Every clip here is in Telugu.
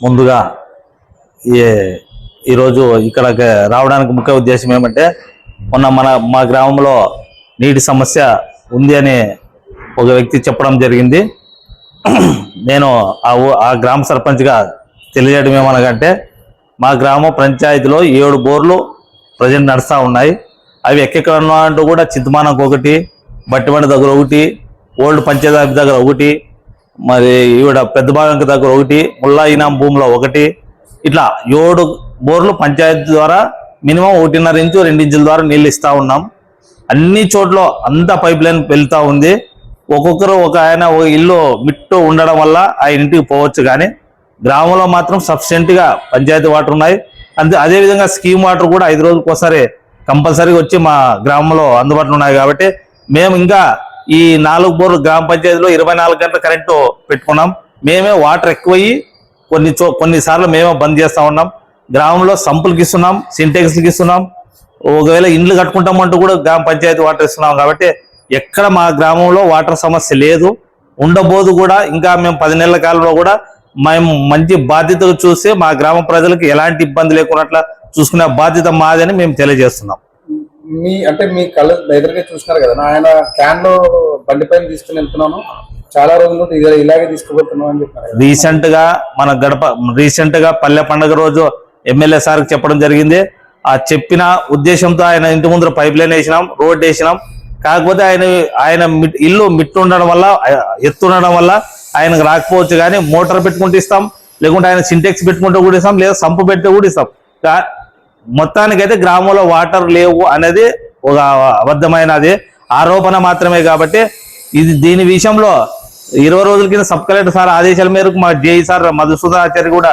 ముందుగా ఈ ఈరోజు ఇక్కడికి రావడానికి ముఖ్య ఉద్దేశం ఏమంటే మొన్న మన మా గ్రామంలో నీటి సమస్య ఉంది అని ఒక వ్యక్తి చెప్పడం జరిగింది. నేను ఆ ఆ గ్రామ సర్పంచ్గా తెలియజేయడం ఏమనగంటే మా గ్రామ పంచాయతీలో ఏడు బోర్లు ప్రజెంట్ నడుస్తూ ఉన్నాయి. అవి ఎక్కడ అంటూ కూడా చింతమానకు ఒకటి బట్టిమండ దగ్గర ఒకటి ఓల్డ్ పంచాయతీ దగ్గర ఒకటి మరి ఈవిడ పెద్ద భాగంకి దగ్గర ఒకటి ముల్లా ఇనాం భూమిలో ఒకటి. ఇట్లా ఏడు బోర్లు పంచాయతీ ద్వారా మినిమం ఒకటిన్నర ఇంచు రెండించుల ద్వారా నీళ్ళు ఇస్తూ ఉన్నాం. అన్ని చోట్ల అంతా పైప్ లైన్ వెళ్తూ ఉంది. ఒక్కొక్కరు ఒక ఆయన ఒక ఇల్లు మిట్టు ఉండడం వల్ల ఆ ఇంటికి పోవచ్చు కానీ గ్రామంలో మాత్రం సఫిషియెంట్గా పంచాయతీ వాటర్ ఉన్నాయి. అంతే అదే విధంగా స్కీమ్ వాటర్ కూడా ఐదు రోజులకు ఒకసారి కంపల్సరీగా వచ్చి మా గ్రామంలో అందుబాటులో ఉన్నాయి కాబట్టి మేము ఇంకా ఈ నాలుగు బోర్లు గ్రామ పంచాయతీలో ఇరవై నాలుగు గంటల కరెంటు పెట్టుకున్నాం. మేమే వాటర్ ఎక్కువయ్యి కొన్ని చో కొన్నిసార్లు మేమే బంద్ చేస్తా ఉన్నాం. గ్రామంలో సంపులకి ఇస్తున్నాం సింటెక్స్లకి ఇస్తున్నాం. ఒకవేళ ఇండ్లు కట్టుకుంటామంటూ కూడా గ్రామ పంచాయతీ వాటర్ ఇస్తున్నాం కాబట్టి ఎక్కడ మా గ్రామంలో వాటర్ సమస్య లేదు. ఉండబోదు కూడా ఇంకా మేము పది నెలల కాలంలో కూడా మేము మంచి బాధ్యతలు చూసి మా గ్రామ ప్రజలకు ఎలాంటి ఇబ్బంది లేకున్నట్ల చూసుకునే బాధ్యత మాదని మేము తెలియజేస్తున్నాం. మీ అంటే మీ కళ్ళ ఎదురుగా చూసినారు కదా ఆయన క్యాన్లో బండి పైన తీసుకుని వెళ్తున్నాను. చాలా రోజులు ఇలాగే తీసుకుపోతున్నాం అని చెప్పారు రీసెంట్గా మన గడప రీసెంట్గా పల్లె పండుగ రోజు ఎమ్మెల్యే సార్ చెప్పడం జరిగింది. ఆ చెప్పిన ఉద్దేశంతో ఆయన ఇంటి ముందర పైప్ లైన్ వేసినాం రోడ్ వేసినాం. కాకపోతే ఆయన ఆయన మిట్- ఇల్లు మిట్టు ఉండడం వల్ల ఎత్తు ఉండడం వల్ల ఆయనకు రాకపోవచ్చు కానీ మోటార్ పెట్టుకుంటే ఇస్తాం లేకుంటే ఆయన సింటెక్స్ పెట్టుకుంటే కూడా ఇస్తాం లేదా సంపు పెట్టి కూడా ఇస్తాం. కా- మొత్తానికైతే గ్రామంలో వాటర్ లేవు అనేది ఒక అబద్ధమైనది. ఆరోపణ మాత్రమే కాబట్టి ఇది దీని విషయంలో ఇరవై రోజుల కింద సబ్ కలెక్టర్ సార్ ఆదేశాల మేరకు మా జేఈ సార్ మధుసూదన్ ఆచార్య కూడా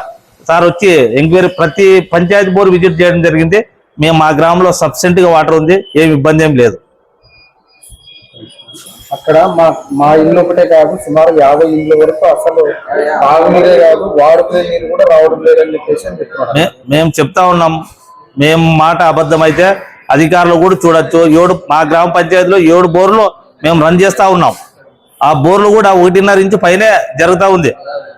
సార్ వచ్చి ఎంక్వైరీ ప్రతి పంచాయతీ బోర్డు విజిట్ చేయడం జరిగింది. మేము మా గ్రామంలో సఫిషియెంట్గా వాటర్ ఉంది ఏమి ఇబ్బంది ఏం లేదు. అక్కడ మా మా ఇల్లు ఒకటే కాదు సుమారు యాభై ఇళ్ళ వరకు అసలు తాగునీరే కాదు వాడుకునే నీరు కూడా రావడం లేదని చెప్పేసి మేము చెప్తా ఉన్నాం. మేము మాట అబద్ధమైతే అధికారులు కూడా చూడొచ్చు. ఏడు మా గ్రామ పంచాయతీలో ఏడు బోర్లు మేము రన్ చేస్తూ ఉన్నాం. ఆ బోర్లు కూడా ఒకటిన్నర ఇంచు పైనే జరుగుతూ ఉంది.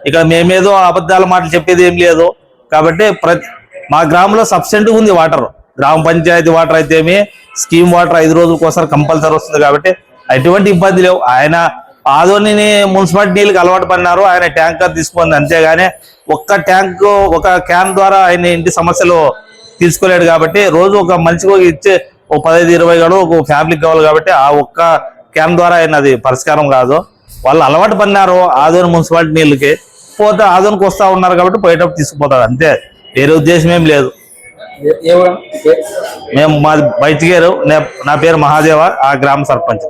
ఇక్కడ మేమేదో అబద్ధాల మాటలు చెప్పేది ఏం లేదు. కాబట్టి ప్రతి మా గ్రామంలో సబ్సిడెంట్ ఉంది వాటర్. గ్రామ పంచాయతీ వాటర్ అయితేమి స్కీమ్ వాటర్ ఐదు రోజులకోసారి కంపల్సరీ వస్తుంది కాబట్టి ఎటువంటి ఇబ్బంది లేవు. ఆయన ఆదోని మున్సిపాలిటీ నీళ్ళకి అలవాటు పడినారు. ఆయన ట్యాంకర్ తీసుకుంది. అంతేగాని ఒక్క ట్యాంక్ ఒక క్యాన్ ద్వారా ఆయన ఇంటి సమస్యలు తీసుకోలేడు కాబట్టి రోజు ఒక మనిషికి ఒక ఇచ్చే ఒక పదహైదు ఇరవై గడు ఒక ఫ్యామిలీకి కావాలి కాబట్టి ఆ ఒక్క క్యాన్ ద్వారా ఆయన అది పరిష్కారం కాదు. వాళ్ళు అలవాటు పడినారు ఆదోని మున్సిపాలిటీ నీళ్ళకి. పోతే ఆదోనికి వస్తా ఉన్నారు కాబట్టి పోయేటప్పుడు తీసుకుపోతారు అంతే. వేరే ఉద్దేశం ఏం లేదు. మేము మాది బయటికేరు నా పేరు మహాదేవ ఆ గ్రామ సర్పంచ్.